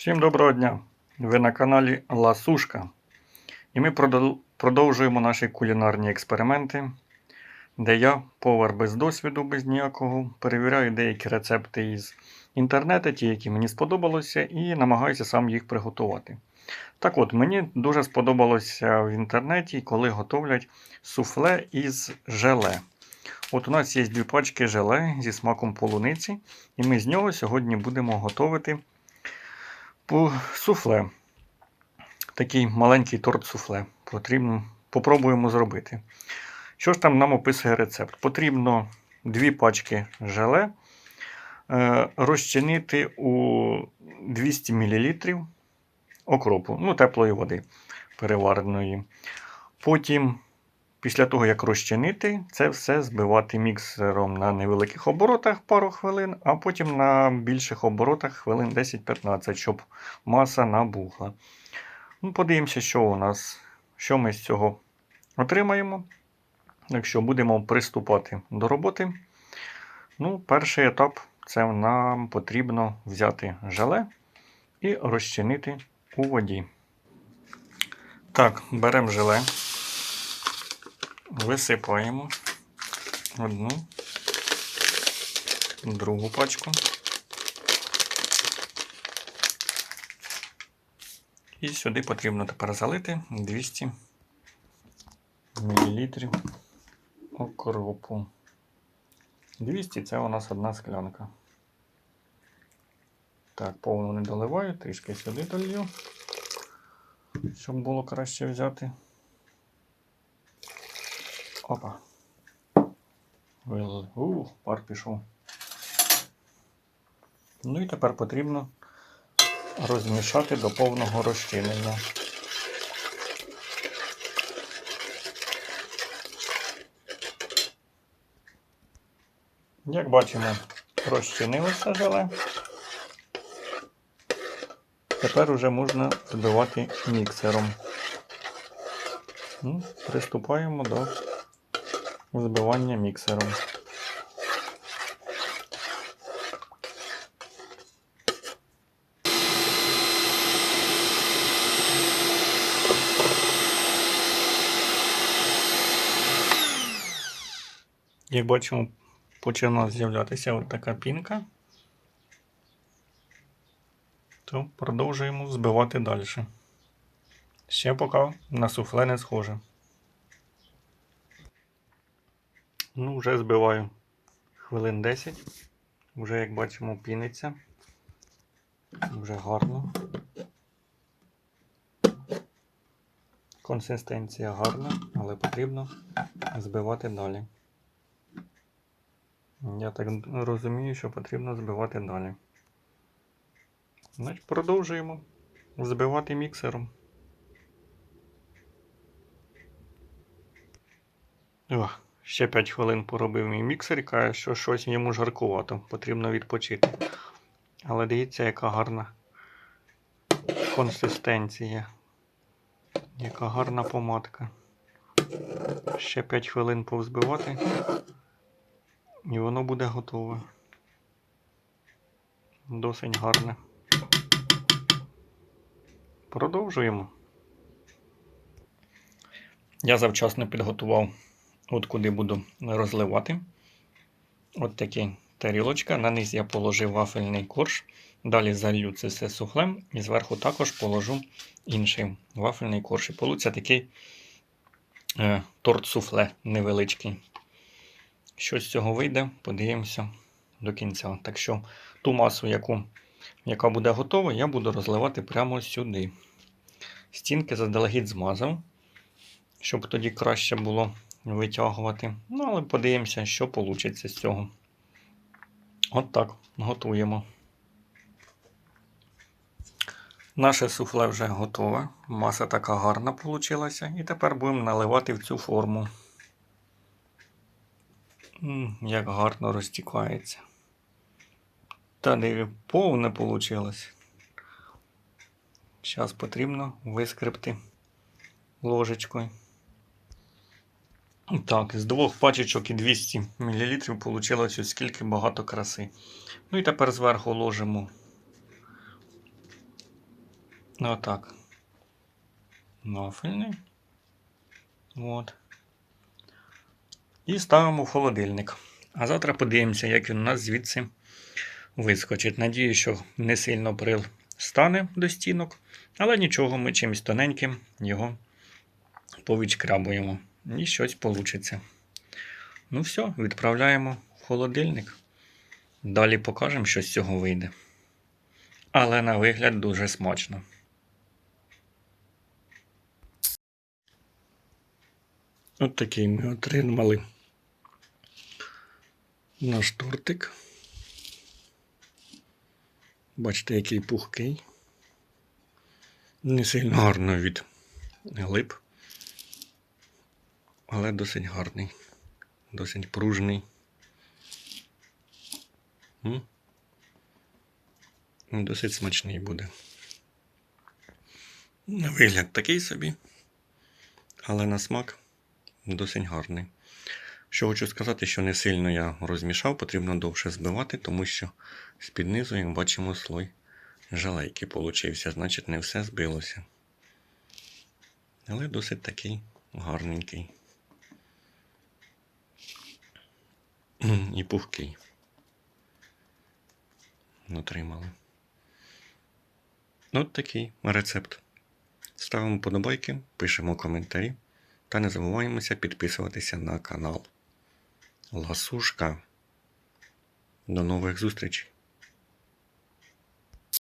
Всім доброго дня! Ви на каналі Ласушка. І ми продовжуємо наші кулінарні експерименти, де я, повар без досвіду, без ніякого, перевіряю деякі рецепти із інтернету, ті, які мені сподобалося, і намагаюся сам їх приготувати. Так от, мені дуже сподобалося в інтернеті, коли готовлять суфле із желе. От у нас є дві пачки желе зі смаком полуниці, і ми з нього сьогодні будемо готувати суфле. Такий маленький торт суфле. Потрібно, попробуємо зробити. Що ж там нам описує рецепт? Потрібно дві пачки желе е, розчинити у 200 мл окропу, ну, теплої води перевареної. Потім, після того, як розчинити, це все збивати міксером на невеликих оборотах пару хвилин, а потім на більших оборотах хвилин 10-15, щоб маса набухла. Ну, подивимося, що у нас, що ми з цього отримаємо. Якщо будемо приступати до роботи, ну, перший етап це нам потрібно взяти желе і розчинити у воді. Так, беремо желе, висипаємо одну, другу пачку. І сюди потрібно тепер залити 200 мл окропу. 200 це у нас одна склянка. Так, повну не доливаю, трішки сюди долью, щоб було краще взяти. Опа. Вилили. У, пар пішов. Ну і тепер потрібно розмішати до повного розчинення. Як бачимо, розчинилося желе. Тепер уже можна збивати міксером. Ну, Приступаємо до збивання міксером. Як бачимо, почала з'являтися от така пінка. То продовжуємо збивати далі. Ще поки на суфле не схоже. Ну, вже збиваю хвилин 10. Вже, як бачимо, піниться. Вже гарно. Консистенція гарна, але потрібно збивати далі. Я так розумію, що потрібно збивати далі. Значить, продовжуємо збивати міксером. О, ще 5 хвилин поробив мій міксер і каже, що щось йому жаркувато, потрібно відпочити. Але дивіться, яка гарна консистенція. Яка гарна помадка. Ще 5 хвилин повзбивати. І воно буде готове. Досить гарне. Продовжуємо. Я завчасно підготував, от куди буду розливати. От такі тарілочка. На низ я положив вафельний корж. Далі залью це все сухлем і зверху також положу інший вафельний корж. І получиться такий е, торт суфле невеличкий. Що з цього вийде, подивимося до кінця. Так що ту масу, яку, яка буде готова, я буду розливати прямо сюди. Стінки заздалегідь змазав, щоб тоді краще було витягувати. Ну, але подивимося, що вийде з цього. От так, готуємо. Наше суфле вже готове. Маса така гарна вийшла. І тепер будемо наливати в цю форму. Як гарно розтікається. Та диви, повне вийшло. Зараз потрібно вискрипти ложечкою. Так, з двох пачечок і 200 мл вийшло ось скільки багато краси. Ну і тепер зверху ложимо Отак. Нафельний. От. І ставимо в холодильник. А завтра подивимося, як він у нас звідси вискочить. Надію, що не сильно прил стане до стінок, але нічого, ми чимось тоненьким його повідшкрабуємо. І щось вийде. Ну все, відправляємо в холодильник. Далі покажемо, що з цього вийде. Але на вигляд дуже смачно. От такий ми отримали наш тортик. Бачите, який пухкий. Не сильно гарно від глиб. Але досить гарний, досить пружний. Ну, Досить смачний буде. На вигляд такий собі, але на смак досить гарний. Що хочу сказати, що не сильно я розмішав, потрібно довше збивати, тому що з-під низу, як бачимо, слой жалейки получився, значить не все збилося. Але досить такий гарненький. М, І пухкий. Отримали. От такий рецепт. Ставимо подобайки, пишемо коментарі та не забуваємося підписуватися на канал. Ласушка. До нових зустрічей!